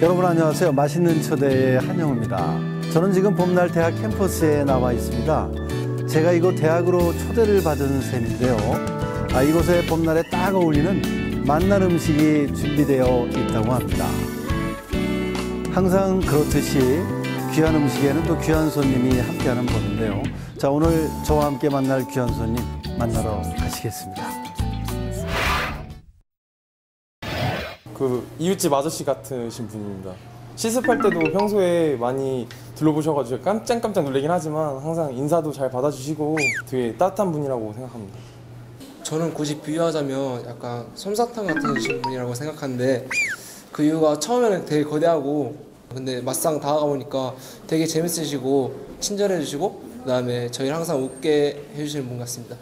여러분 안녕하세요. 맛있는 초대의 한영우입니다. 저는 지금 봄날 대학 캠퍼스에 나와 있습니다. 제가 이곳 대학으로 초대를 받은 셈인데요. 아, 이곳에 봄날에 딱 어울리는 맛난 음식이 준비되어 있다고 합니다. 항상 그렇듯이 귀한 음식에는 또 귀한 손님이 함께하는 법인데요. 자, 오늘 저와 함께 만날 귀한 손님 만나러 가시겠습니다. 그 이웃집 아저씨 같으신 분입니다. 실습할 때도 평소에 많이 둘러보셔가지고 깜짝깜짝 놀라긴 하지만 항상 인사도 잘 받아주시고 되게 따뜻한 분이라고 생각합니다. 저는 굳이 비유하자면 약간 솜사탕 같은 분이라고 생각하는데 그 이유가 처음에는 되게 거대하고 근데 막상 다가가 보니까 되게 재밌으시고 친절해 주시고 그다음에 저희를 항상 웃게 해주시는 분 같습니다.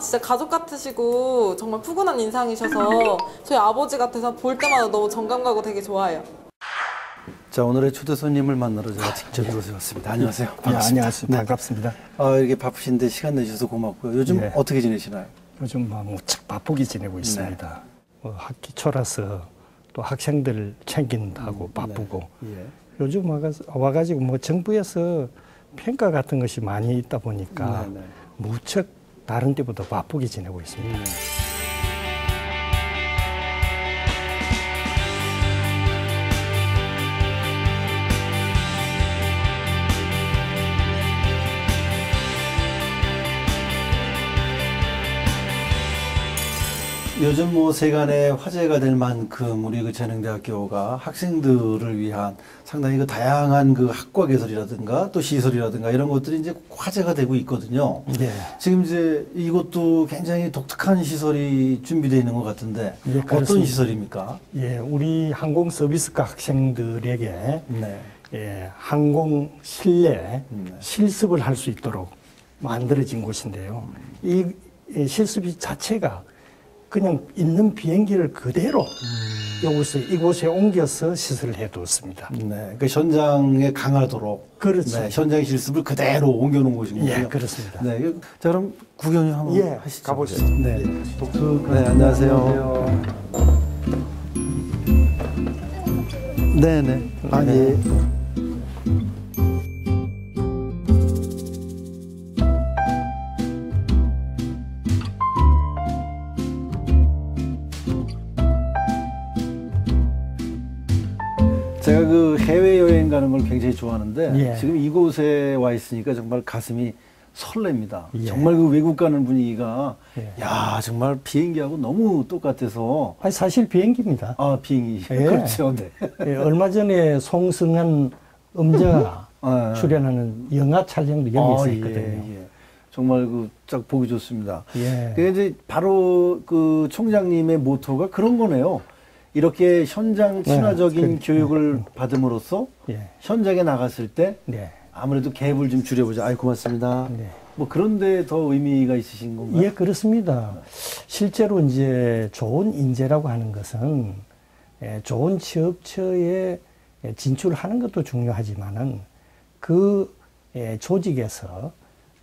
진짜 가족 같으시고 정말 푸근한 인상이셔서 저희 아버지 같아서 볼 때마다 너무 정감 가고 되게 좋아해요. 자, 오늘의 초대 손님을 만나러 제가 직접 이곳에 왔습니다. 안녕하세요. 예, 반갑습니다. 안녕하세요. 네. 반갑습니다. 아, 이렇게 바쁘신데 시간 내주셔서 고맙고요. 요즘 예. 어떻게 지내시나요? 요즘 뭐 무척 바쁘게 지내고 있습니다. 뭐 학기 초라서 또 학생들 챙긴다고 바쁘고 예. 요즘 와가, 와가지고 뭐 정부에서 평가 같은 것이 많이 있다 보니까 네, 네. 무척 다른 때보다 바쁘게 지내고 있습니다. 요즘 뭐 세간에 화제가 될 만큼 우리 그 재능대학교가 학생들을 위한 상당히 그 다양한 그 학과 개설이라든가 또 시설이라든가 이런 것들이 이제 화제가 되고 있거든요. 예. 지금 이제 이것도 굉장히 독특한 시설이 준비되어 있는 것 같은데 예, 어떤. 시설입니까? 예, 우리 항공 서비스과 학생들에게 네. 예, 항공 실내 네. 실습을 할 수 있도록 만들어진 곳인데요. 이, 이 실습이 자체가 그냥 있는 비행기를 그대로 이곳에 이곳에 옮겨서 시설을 해두었습니다. 네. 그 현장에 강하도록 그렇죠. 네, 현장 실습을 그대로 옮겨놓은 곳이군요. 예, 그렇습니다. 네. 자, 그럼 구경 좀 한번 예, 하시죠. 가보시죠. 네. 독특. 네, 안녕하세요. 네, 네. 아, 예. 걸 굉장히 좋아하는데 예. 지금 이곳에 와 있으니까 정말 가슴이 설렙니다. 예. 정말 그 외국 가는 분위기가 예. 야 정말 비행기하고 너무 똑같아서 아니, 사실 비행기입니다. 아 비행기 예. 그렇죠. 네. 예, 얼마 전에 송승한 음자가 아, 출연하는 영화 촬영도 여기서 아, 했거든요. 예, 예. 정말 그 딱 보기 좋습니다. 예. 그게 이제 바로 그 총장님의 모토가 그런 거네요. 이렇게 현장 친화적인 그- 교육을 받음으로써 예. 현장에 나갔을 때 네. 아무래도 갭을 좀 줄여보자. 아이 고맙습니다. 네. 뭐 그런데 더 의미가 있으신 건가요? 예, 그렇습니다. 실제로 이제 좋은 인재라고 하는 것은 예, 좋은 취업처에 예, 진출하는 것도 중요하지만은 그 예, 조직에서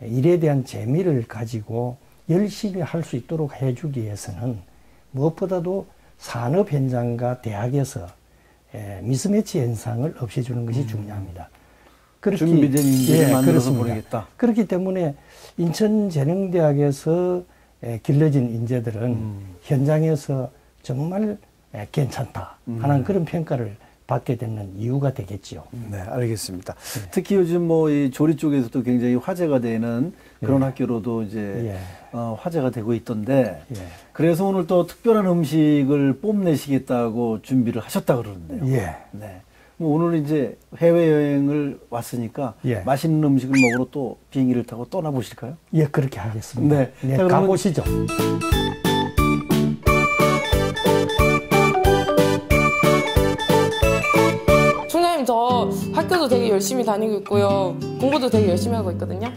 일에 대한 재미를 가지고 열심히 할 수 있도록 해주기 위해서는 무엇보다도 산업 현장과 대학에서 예, 미스매치 현상을 없애주는 것이 중요합니다. 그렇게- 음. 준비된 인재를 만들어서 그렇습니다. 보내겠다. 그렇기 때문에 인천재능대학에서 에, 길러진 인재들은 음. 현장에서 정말 에, 괜찮다 하는 그런 평가를 받게 되는 이유가 되겠지요. 네, 알겠습니다. 특히 요즘 뭐 이 조리 쪽에서도 굉장히 화제가 되는 그런 학교로도 이제 예. 어, 화제가 되고 있던데 예. 그래서 오늘 또 특별한 음식을 뽐내시겠다고 준비를 하셨다 그러는데요. 예. 네. 뭐 오늘 이제 해외 여행을 왔으니까 예. 맛있는 음식을 먹으러 또 비행기를 타고 떠나 보실까요? 예, 그렇게 하겠습니다. 네. 네, 자, 가보시죠. 되게 열심히 다니고 있고요. 공부도 되게 열심히 하고 있거든요.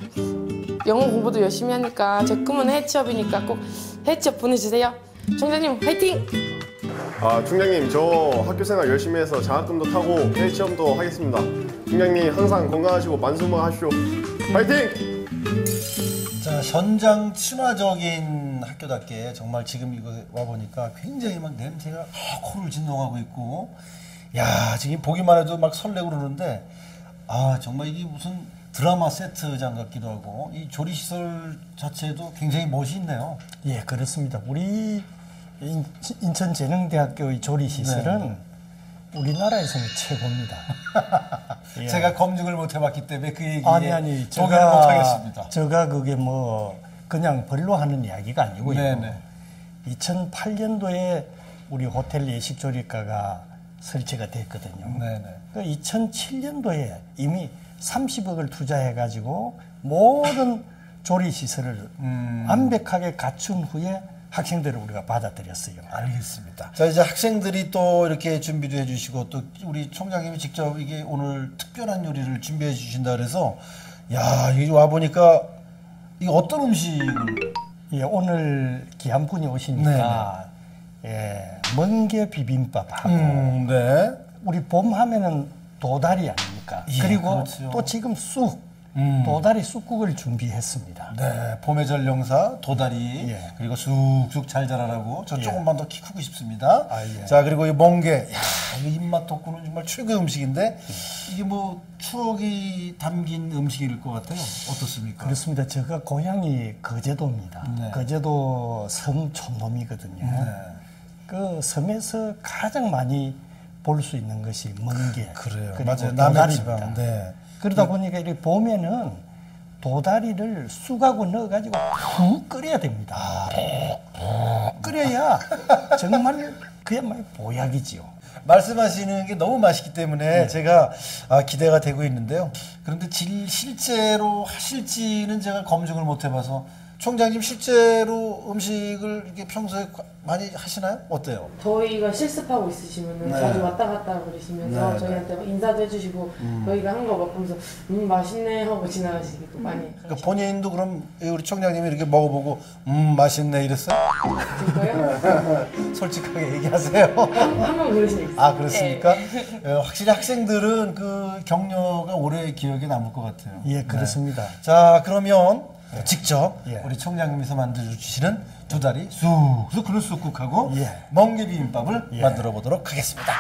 영어 공부도 열심히 하니까 제 꿈은 해취업이니까 꼭 해취업 보내주세요. 총장님 화이팅! 아, 총장님, 저 학교 생활 열심히 해서 장학금도 타고 시험도 하겠습니다. 총장님, 항상 건강하시고 만수무강하십시오. 파이팅! 자, 현장 친화적인 학교답게 정말 지금 이거 와 보니까 굉장히 막 냄새가 아, 코를 진동하고 있고 야 지금 보기만 해도 막 설레고 그러는데 아 정말 이게 무슨 드라마 세트장 같기도 하고 이 조리 시설 자체도 굉장히 멋이 있네요. 예, 그렇습니다. 우리 인, 인천재능대학교의 조리 시설은 우리나라에서는 최고입니다. 예. 제가 검증을 못 해봤기 때문에 그 얘기에 아니 아니 동의를 못 하겠습니다. 제가 그게 뭐 그냥 벌로 하는 이야기가 아니고요. 네네. 2008년도에 우리 호텔 예식조리과가 설치가 됐거든요. 네네. 그 2007년도에 이미 30억을 투자해 가지고 모든 조리 시설을 음. 완벽하게 갖춘 후에 학생들을 우리가 받아들였어요. 알겠습니다. 자 이제 학생들이 또 이렇게 준비도 해주시고 또 우리 총장님이 직접 이게 오늘 특별한 요리를 준비해 주신다 그래서 야 여기 와 보니까 이게 어떤 음식을 예, 오늘 귀한 분이 오시니까 예, 멍게 비빔밥하고 음, 네. 우리 봄 하면은 도다리 아닙니까? 예, 그리고 그렇죠. 또 지금 쑥 음. 도다리 쑥국을 준비했습니다. 네, 봄의 전령사 도다리 예. 그리고 쑥쑥 잘 자라라고 저 조금만 더키 크고 싶습니다. 아, 예. 자 그리고 이 멍게, 야 이거 입맛 돋구는 정말 최고의 음식인데 이게 뭐 추억이 담긴 음식일 것 같아요. 어떻습니까? 그렇습니다. 제가 고향이 거제도입니다. 네. 거제도 섬 촌놈이거든요. 그 섬에서 가장 많이 볼 수 있는 것이 멍게. 그래요. 그리고 맞아요. 남해 도다리입니다. 지방. 네. 그러다 보니까 이렇게 봄에는 도다리를 쑥하고 넣어가지고 푹 끓여야 됩니다. 푹 끓여야 정말 그야말로 보약이지요. 말씀하시는 게 너무 맛있기 때문에 제가 아, 기대가 되고 있는데요. 그런데 질, 실제로 하실지는 제가 검증을 못 해봐서 총장님 실제로 음식을 이렇게 평소에 과- 많이 하시나요? 어때요? 저희가 실습하고 있으시면은 네. 자주 왔다 갔다 그러시면서 네, 저희한테 막 인사도 해주시고 저희가 한 거 먹으면서 음 맛있네 하고 지나가시기도 많이 그러니까 본인도 그럼 우리 총장님이 이렇게 먹어보고 음 맛있네 이랬어요? 솔직하게 얘기하세요. 한번 그러신 적 있어요. 아 그렇습니까? 어, 확실히 학생들은 그 격려가 오래 기억에 남을 것 같아요. 예, 그렇습니다. 자 그러면 직접 예. 우리 총장님께서 만들어 주시는 두 다리 쑥쑥 그런 쑥국하고 예. 멍게 비빔밥을 예. 만들어 보도록 하겠습니다.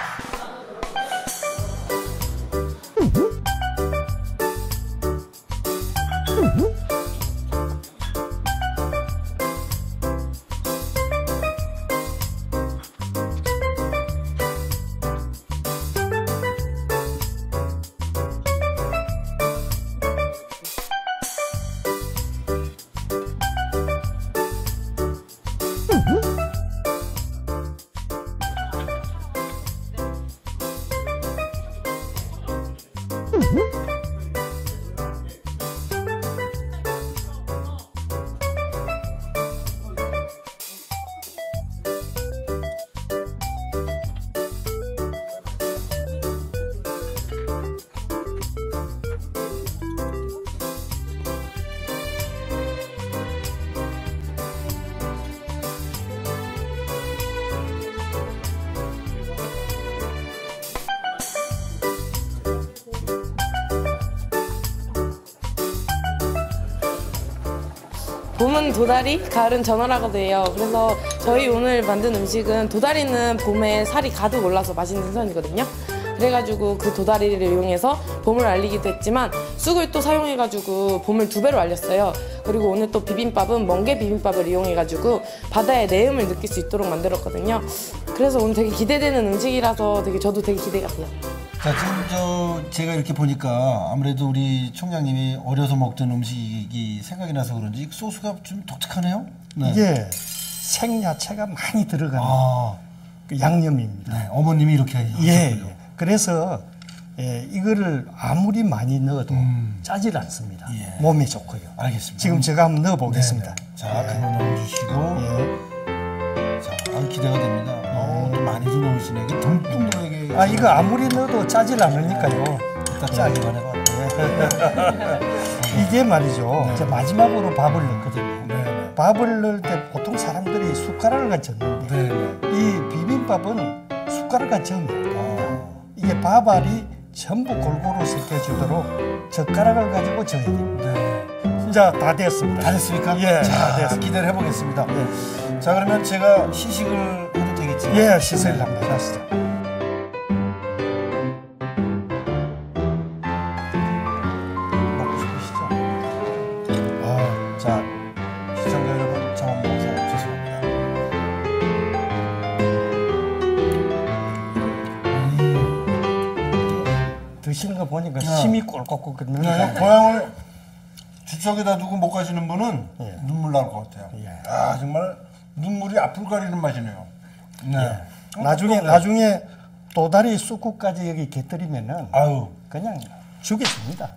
Whoop. 봄은 도다리, 가을은 전어라고도 해요. 그래서 저희 오늘 만든 음식은 도다리는 봄에 살이 가득 올라서 맛있는 생선이거든요. 그래가지고 그 도다리를 이용해서 봄을 알리기도 했지만 쑥을 또 사용해가지고 봄을 두 배로 알렸어요. 그리고 오늘 또 비빔밥은 멍게 비빔밥을 이용해가지고 바다의 내음을 느낄 수 있도록 만들었거든요. 그래서 오늘 되게 기대되는 음식이라서 되게 저도 되게 기대가 돼요. 자 지금 저 제가 이렇게 보니까 아무래도 우리 총장님이 어려서 먹던 음식이 생각이 나서 그런지 소스가 좀 독특하네요. 네. 이게 생야채가 많이 들어가는 아, 그 양념입니다. 네, 어머님이 이렇게 하셨군요. 예, 예. 그래서 예, 이거를 아무리 많이 넣어도 짜질 않습니다. 음. 예. 몸에 좋고요. 알겠습니다. 지금 제가 한번 넣어보겠습니다. 네, 네. 자, 그거 넣어주시고. 예. 자, 아, 기대가 됩니다. 어, 또 많이도 넣으시네. 이게 듬뿍 넣어야 아 이거 아무리 넣어도 짜질 않으니까요. 일단 짜기만 해봐. 이게 말이죠. 이제 마지막으로 밥을 넣거든요. 네, 밥을 넣을 때 보통 사람들이 숟가락을 네, 네. 이 비빔밥은 숟가락 같이 넣어요. 어, 이게 밥알이 전부 골고루 섞여주도록 젓가락을 가지고 져야 됩니다. 네. 자, 다 됐습니다. 다 됐습니까? 예, 다 자, 됐습니다. 기대를 해보겠습니다. 자, 그러면 제가 시식을 해도 되겠죠? 예, 시세를 한번 하시죠. 침이 꼴깍꼴깍 그냥 넘어가네. 고향을 주척에다 두고 못 가시는 분은 예. 눈물 날 것 같아요. 예. 아 정말 눈물이 앞을 가리는 맛이네요. 네. 예. 나중에 나중에 도다리 쑥국까지 여기 곁들이면은 아유 그냥 죽겠습니다.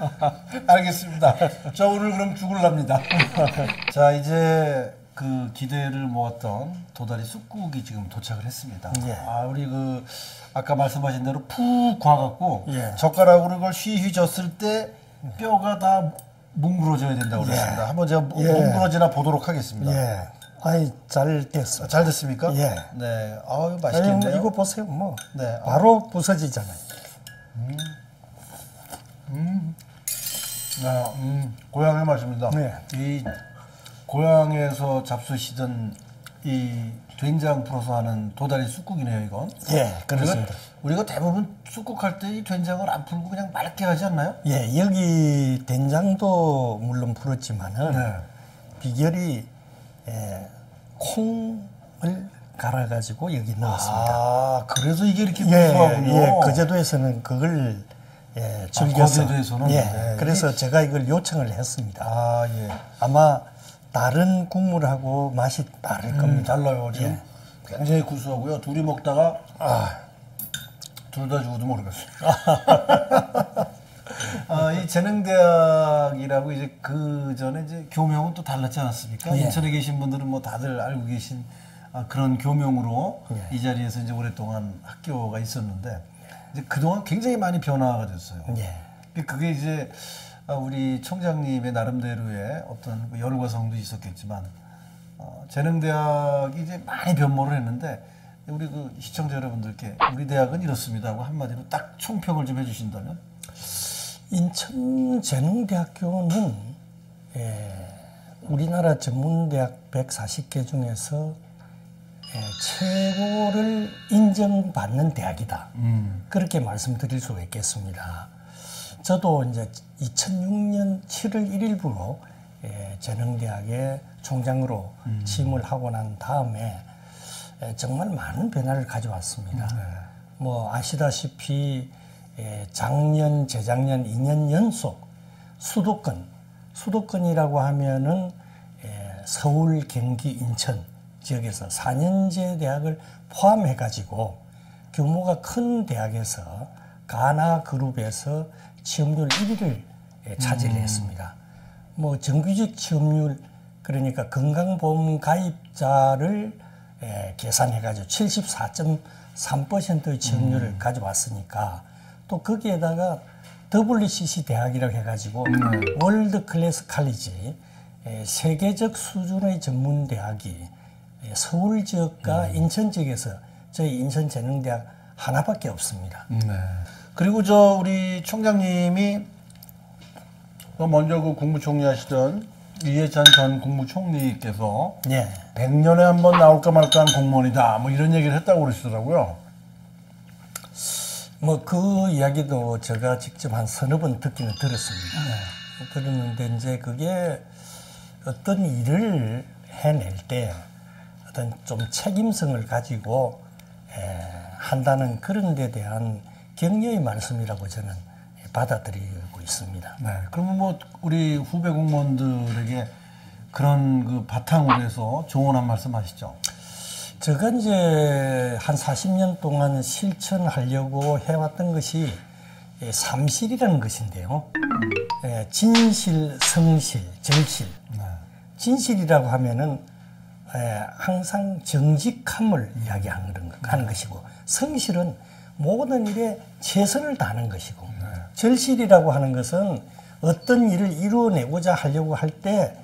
알겠습니다. 자 오늘 그럼 죽을랍니다. 자 이제 그 기대를 모았던 도다리 쑥국이 지금 도착을 했습니다. 예. 아 우리 그 아까 말씀하신 대로 푹 과갖고 예. 젓가락으로 그걸 휘휘 졌을 때 뼈가 다 뭉그러져야 된다고 그랬습니다. 한번 제가 뭉- 예. 뭉그러지나 보도록 하겠습니다. 예. 아이 잘 됐어. 잘 됐습니까? 예. 네. 아유 맛있겠네요. 이거 보세요. 뭐 네. 바로 부서지잖아요. 네, 음, 고향의 맛입니다. 네. 이 고향에서 잡수시던 이 된장 풀어서 하는 도다리 쑥국이네요, 이건. 예, 그렇습니다. 우리가, 우리가 대부분 쑥국 할 때 이 된장을 안 풀고 그냥 맑게 하지 않나요? 예, 여기 된장도 물론 풀었지만은 네. 비결이 예, 콩을 갈아가지고 여기 넣었습니다. 아, 그래서 이게 이렇게 예, 구수하군요. 예, 그 제도에서는 그걸 예, 즐겨서 거제도에서는? 예, 네. 그래서 제가 이걸 요청을 했습니다. 아, 예. 아마 다른 국물하고 맛이 다를 음, 겁니다. 달라요, 지금. 예. 굉장히 구수하고요. 둘이 먹다가, 아, 둘 다 죽어도 모르겠어요. 아, 이 재능대학이라고 이제 그 전에 이제 교명은 또 달랐지 않았습니까? 예. 인천에 계신 분들은 뭐 다들 알고 계신 아, 그런 교명으로 예. 이 자리에서 이제 오랫동안 학교가 있었는데 이제 그동안 굉장히 많이 변화가 됐어요. 예. 그게 이제 아, 우리 총장님의 나름대로의 어떤 그 열과성도 있었겠지만 어, 재능대학이 이제 많이 변모를 했는데 우리 그 시청자 여러분들께 우리 대학은 이렇습니다 하고 한마디로 딱 총평을 좀 해주신다면 인천재능대학교는 예, 우리나라 전문대학 140개 중에서 예, 최고를 인정받는 대학이다. 그렇게 말씀드릴 수가 있겠습니다. 저도 이제 2006년 7월 1일부로 예, 재능대학의 총장으로 취임을 하고 난 다음에 예, 정말 많은 변화를 가져왔습니다. 뭐 아시다시피 예, 작년, 재작년 2년 연속 수도권, 수도권이라고 하면은 예, 서울, 경기, 인천 지역에서 4년제 대학을 포함해 가지고 규모가 큰 대학에서 가나 그룹에서 취업률 1위를 예, 차지했습니다. 뭐 정규직 취업률 그러니까 건강보험 가입자를 예, 계산해 가지고 74.3%의 취업률을 가져왔으니까 또 거기에다가 WCC 대학이라고 해가지고 월드 클래스 칼리지 예, 세계적 수준의 전문 대학이 예, 서울 지역과 인천 지역에서 저희 인천재능대학 하나밖에 없습니다. 그리고 저 우리 총장님이 그 먼저 그 국무총리 하시던 이해찬 전 국무총리께서 예. 100년에 한 번 나올까 말까 한 공무원이다 뭐 이런 얘기를 했다고 그러시더라고요. 뭐 그 이야기도 제가 직접 한 서너 번 듣기는 들었습니다. 들었는데 이제 그게 어떤 일을 해낼 때 어떤 좀 책임성을 가지고 에, 한다는 그런 데 대한 격려의 말씀이라고 저는 받아들이고 있습니다. 네. 그러면 뭐 우리 후배 공무원들에게 그런 그 바탕으로 해서 조언 한 말씀 하시죠. 제가 이제 한 40년 동안 실천하려고 해왔던 것이 예, 삼실이라는 것인데요. 예, 진실, 성실, 절실. 진실이라고 하면은 예, 항상 정직함을 이야기하는 거- 하는 것이고 성실은 모든 일에 최선을 다하는 것이고 절실이라고 하는 것은 어떤 일을 이루어내고자 하려고 할 때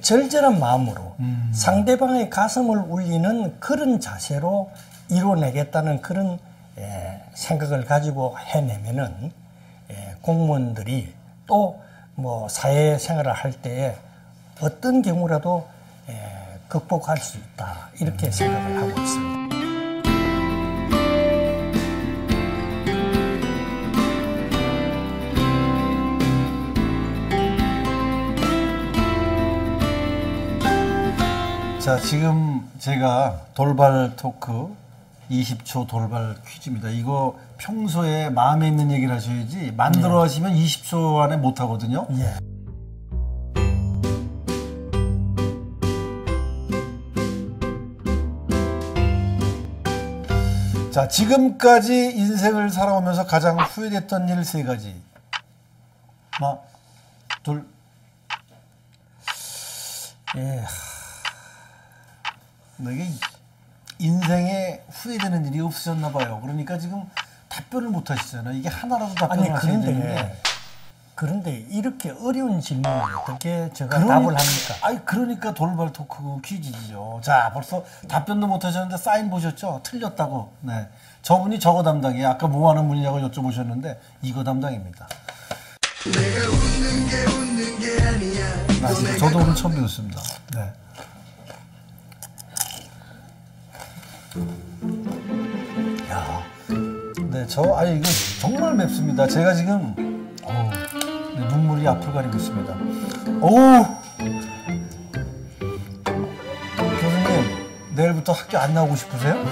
절절한 마음으로 상대방의 가슴을 울리는 그런 자세로 이루어내겠다는 그런 예, 생각을 가지고 해내면은 예, 공무원들이 또 뭐 사회생활을 할 때에 어떤 경우라도 예, 극복할 수 있다 이렇게 생각을 하고 있습니다. 자, 지금 제가 돌발 토크 20초 돌발 퀴즈입니다. 이거 평소에 마음에 있는 얘기를 하셔야지 만들어 하시면 20초 안에 못 하거든요. 예. 자, 지금까지 인생을 살아오면서 가장 후회됐던 일 세 가지. 하나, 둘. 예. 하, 이게 인생에 후회되는 일이 없으셨나 봐요. 그러니까 지금 답변을 못 하시잖아요. 이게 하나라도 답변을 아니 하셔야 되는데. 그런데 그런데 이렇게 어려운 질문을 어떻게 제가 그러니까- 답을 합니까? 아니 그러니까 돌발 토크 퀴즈죠. 자 벌써 답변도 못 하셨는데 사인 보셨죠? 틀렸다고. 네. 저분이 저거 담당이에요. 아까 뭐 하는 분이냐고 여쭤보셨는데 이거 담당입니다. 아, 진짜 저도 오늘 처음 배웠습니다. 네. 야, 네, 저 아니 이거 정말 맵습니다. 제가 지금 어우, 네, 눈물이 앞을 가리고 있습니다. 어우, 교수님 내일부터 학교 안 나오고 싶으세요?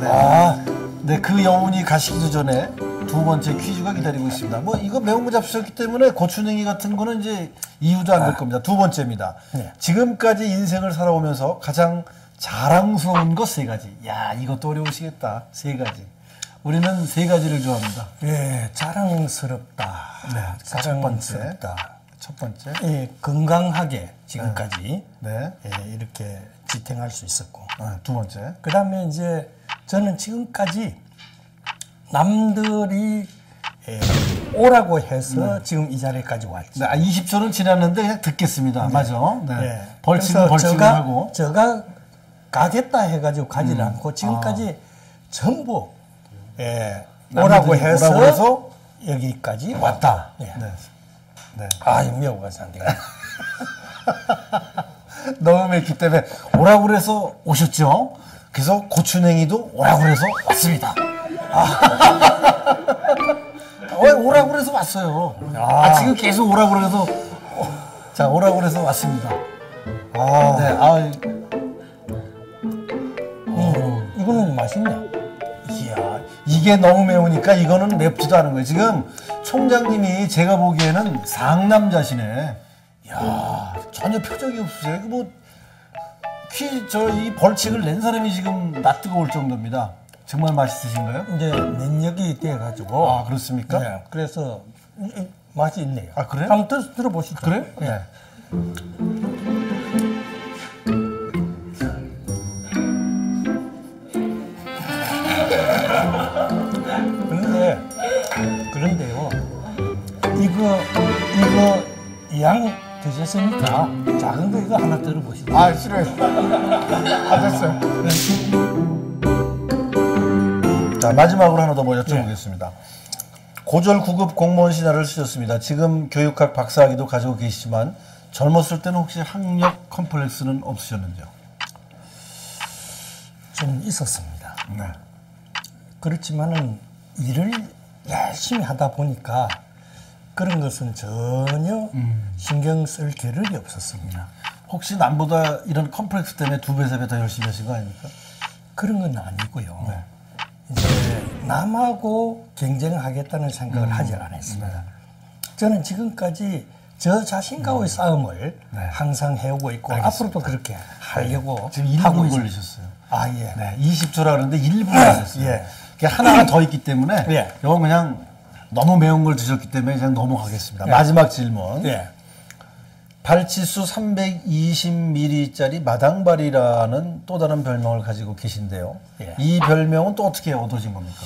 네. 아, 네, 그 여운이 가시기도 전에 두 번째 퀴즈가 기다리고 있습니다. 뭐 이거 매운 거 잡수셨기 때문에 고추냉이 같은 거는 이제 이유도 안 될 겁니다. 두 번째입니다. 네. 지금까지 인생을 살아오면서 가장 자랑스러운 것 세 가지. 야, 이것도 어려우시겠다. 세 가지. 우리는 세 가지를 좋아합니다. 예, 자랑스럽다. 네. 자랑스럽다. 첫 번째. 예, 건강하게 지금까지 네. 예, 이렇게 지탱할 수 있었고. 아, 두 번째. 그 다음에 이제 저는 지금까지 남들이 예, 오라고 해서 지금 이 자리까지 왔지. 네, 아, 20초는 지났는데 그냥 듣겠습니다. 맞아. 네. 예. 벌칙은 벌칙을 하고. 제가 가겠다 해가지고 가지를 음. 않고 지금까지 전부 예, 오라고 해서, 오라고 해서 여기까지 왔다. 예. 네. 네. 아, 미워 가서 안 되겠다. 너무 맵기 때문에 오라고 그래서 오셨죠. 그래서 고추냉이도 오라고 그래서 왔습니다. 아. 왜 오라고 그래서 왔어요. 아, 지금 계속 오라고 그래서 어, 자 오라고 그래서 왔습니다. 아, 네, 아, 음, 이거는 맛있네. 이야, 이게 너무 매우니까 이거는 맵지도 않은 거예요. 지금 총장님이 제가 보기에는 상남자시네. 야, 전혀 표정이 없으세요. 뭐, 퀴, 저, 이 벌칙을 낸 사람이 지금 낯 뜨거울 정도입니다. 정말 맛있으신가요? 이제 면역이 돼가지고. 아, 그렇습니까? 네, 그래서 이- 맛이 있네요. 아, 그래요? 한번 들, 들어보시죠. 그래요? 네. 그런데 그런데요. 이거 이거 양 드셨으니까 작은 거 이거 하나 들어보시죠. 아, 싫어요. 아, 됐어요. 자, 마지막으로 하나 더 뭐 여쭤보겠습니다. 고졸 9급 공무원 신화를 쓰셨습니다. 지금 교육학 박사학위도 가지고 계시지만 젊었을 때는 혹시 학력 컴플렉스는 없으셨는지요? 좀 있었습니다. 네. 그렇지만은 일을 열심히 하다 보니까 그런 것은 전혀 신경 쓸 겨를이 없었습니다. 혹시 남보다 이런 컴플렉스 때문에 두 배, 세 배 더 열심히 하신 거 아닙니까? 그런 건 아니고요. 네. 이제 남하고 경쟁하겠다는 생각을 하지 않았습니다. 저는 지금까지 저 자신과의 싸움을 항상 해오고 있고 앞으로도 그렇게 하려고 지금 하고 1분 있습니다. 걸리셨어요. 아 예. 네, 20초라 그러는데 1분 걸렸어요. 예. 그게 하나가 더 있기 때문에 예. 이건 그냥 너무 매운 걸 드셨기 때문에 그냥 넘어가겠습니다. 마지막 질문. 예. 발치수 320ml짜리 마당발이라는 또 다른 별명을 가지고 계신데요. 예. 이 별명은 또 어떻게 얻어진 겁니까?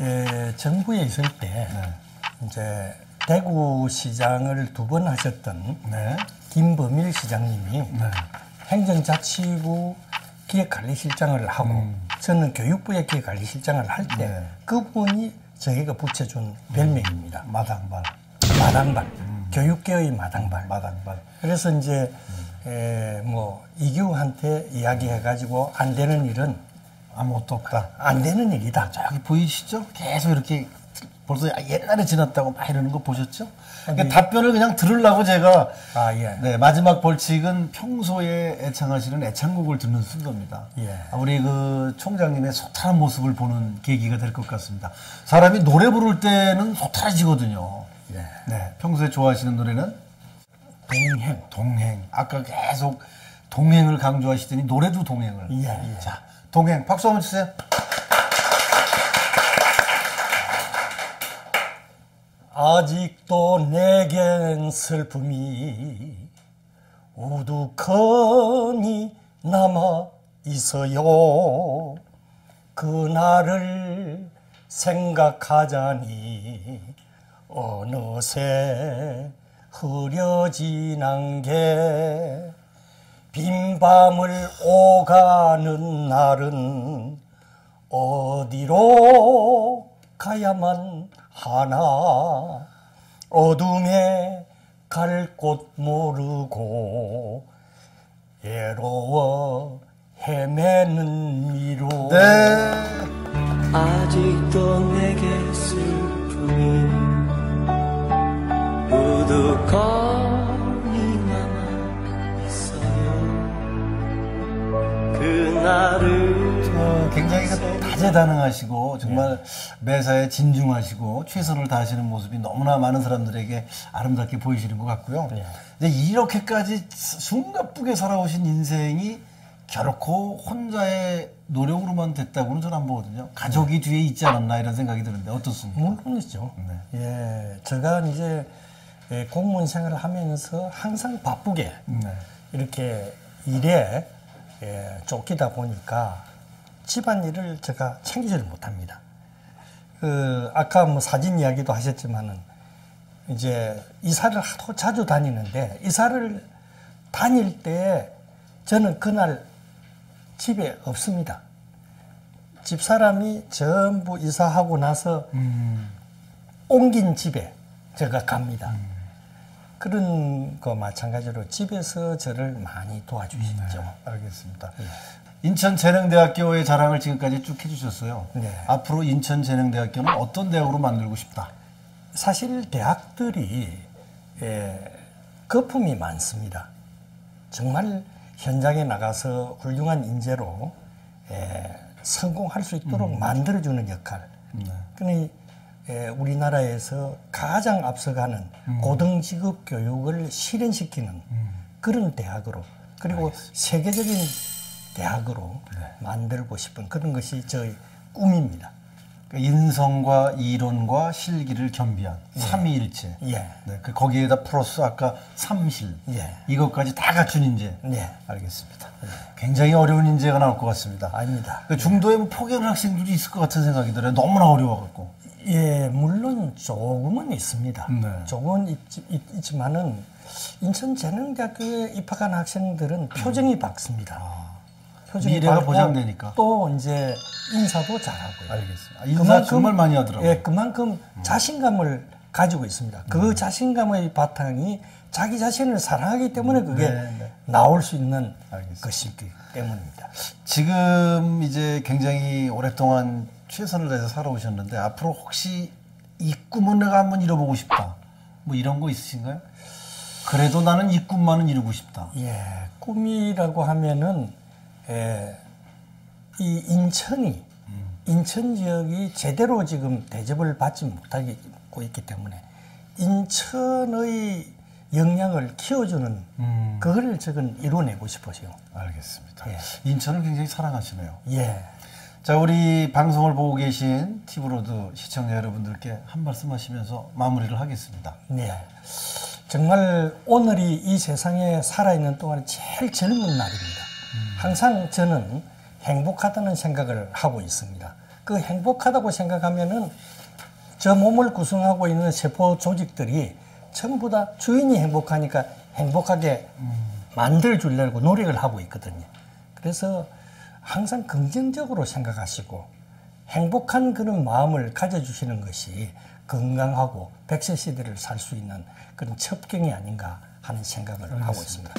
예, 정부에 있을 때 이제 대구 시장을 두 번 하셨던 네. 김범일 시장님이 행정자치부 기획관리실장을 하고 저는 교육부의 기획관리실장을 할때 네. 그분이 저희가 붙여준 별명입니다. 마당발. 마당발. 교육계의 마당발. 마당발. 그래서 이제 에, 뭐 이규한테 이야기해가지고 안 되는 일은 아무것도 없다. 안 되는 일이다. 여기 보이시죠? 계속 이렇게 벌써 옛날에 지났다고 막 이러는 거 보셨죠? 그러니까 답변을 그냥 들으려고 제가 아, 예. 네, 마지막 벌칙은 평소에 애창하시는 애창곡을 듣는 순서입니다. 예. 아, 우리 그 총장님의 소탈한 모습을 보는 계기가 될 것 같습니다. 사람이 노래 부를 때는 소탈해지거든요. 예. 네, 평소에 좋아하시는 노래는 동행. 동행. 아까 계속 동행을 강조하시더니 노래도 동행을. 예. 자, 동행. 박수 한번 주세요. 아직도 내겐 슬픔이 우두커니 남아 있어요. 그날을 생각하자니 어느새 흐려진 안개 빈 밤을 오가는 날은 어디로 가야만 하나 어둠에 갈 곳 모르고 외로워 헤매는 미로 네. 아직도 내게 슬픔이 우두커니 남아 있어요 그날을 어, 굉장히 그 다재다능하시고 정말 매사에 진중하시고 최선을 다하시는 모습이 너무나 많은 사람들에게 아름답게 보이시는 것 같고요. 근데 이렇게까지 숨가쁘게 살아오신 인생이 결코 혼자의 노력으로만 됐다고는 저는 안 보거든요. 가족이 뒤에 있지 않았나 이런 생각이 드는데 어떻습니까? 물론이죠. 예, 제가 이제 예, 공무원 생활을 하면서 항상 바쁘게 이렇게 일에 예, 쫓기다 보니까 집안일을 제가 챙기지를 못합니다. 그 아까 뭐 사진 이야기도 하셨지만은 이제 이사를 하도 자주 다니는데 이사를 다닐 때 저는 그날 집에 없습니다. 집 사람이 전부 이사하고 나서 옮긴 집에 제가 갑니다. 그런 거 마찬가지로 집에서 저를 많이 도와주시죠. 알겠습니다. 인천재능대학교의 자랑을 지금까지 쭉 해주셨어요. 네. 앞으로 인천재능대학교는 어떤 대학으로 만들고 싶다. 사실 대학들이 예, 거품이 많습니다. 정말 현장에 나가서 훌륭한 인재로 예, 성공할 수 있도록 만들어주는 역할. 그니 예, 우리나라에서 가장 앞서가는 고등직업 교육을 실현시키는 그런 대학으로 그리고 세계적인 대학으로 만들고 싶은 그런 것이 저의 꿈입니다. 그러니까 인성과 이론과 실기를 겸비한 삼위일체. 예. 네, 그 거기에다 플러스 아까 삼실. 예. 이것까지 다 갖춘 인재. 네. 알겠습니다. 굉장히 어려운 인재가 나올 것 같습니다. 아닙니다. 그 중도에 뭐 포기하는 학생들이 있을 것 같은 생각이 들어요. 너무나 어려워갖고. 예, 물론 조금은 있습니다. 네. 조금은 있, 지 만은 인천재능대학교에 입학한 학생들은 표정이 밝습니다. 표정이 음. 미래가 보장되니까. 또 이제 인사도 잘하고요. 알겠습니다. 인사 정말 많이 하더라고요. 음. 예, 그만큼 자신감을 가지고 있습니다. 그 자신감의 바탕이 자기 자신을 사랑하기 때문에 그게 네, 네. 나올 수 있는 알겠습니다. 것이기 때문입니다. 지금 이제 굉장히 오랫동안 최선을 다해서 살아오셨는데 앞으로 혹시 이 꿈은 내가 한번 이뤄보고 싶다. 뭐 이런 거 있으신가요? 그래도 나는 이 꿈만은 이루고 싶다. 예, 꿈이라고 하면은 예, 이 인천이 인천 지역이 제대로 지금 대접을 받지 못하고 있기 때문에 인천의 역량을 키워주는 그걸 저는 이뤄내고 싶어요. 알겠습니다. 예. 인천을 굉장히 사랑하시네요. 예. 자, 우리 방송을 보고 계신 티브로드 시청자 여러분들께 한 말씀 하시면서 마무리를 하겠습니다. 네. 정말 오늘이 이 세상에 살아있는 동안 제일 젊은 날입니다. 항상 저는 행복하다는 생각을 하고 있습니다. 그 행복하다고 생각하면은 저 몸을 구성하고 있는 세포 조직들이 전부 다 주인이 행복하니까 행복하게 만들어 주려고 노력을 하고 있거든요. 그래서 항상 긍정적으로 생각하시고 행복한 그런 마음을 가져주시는 것이 건강하고 백세 시대를 살 수 있는 그런 첩경이 아닌가 하는 생각을 하고 있습니다.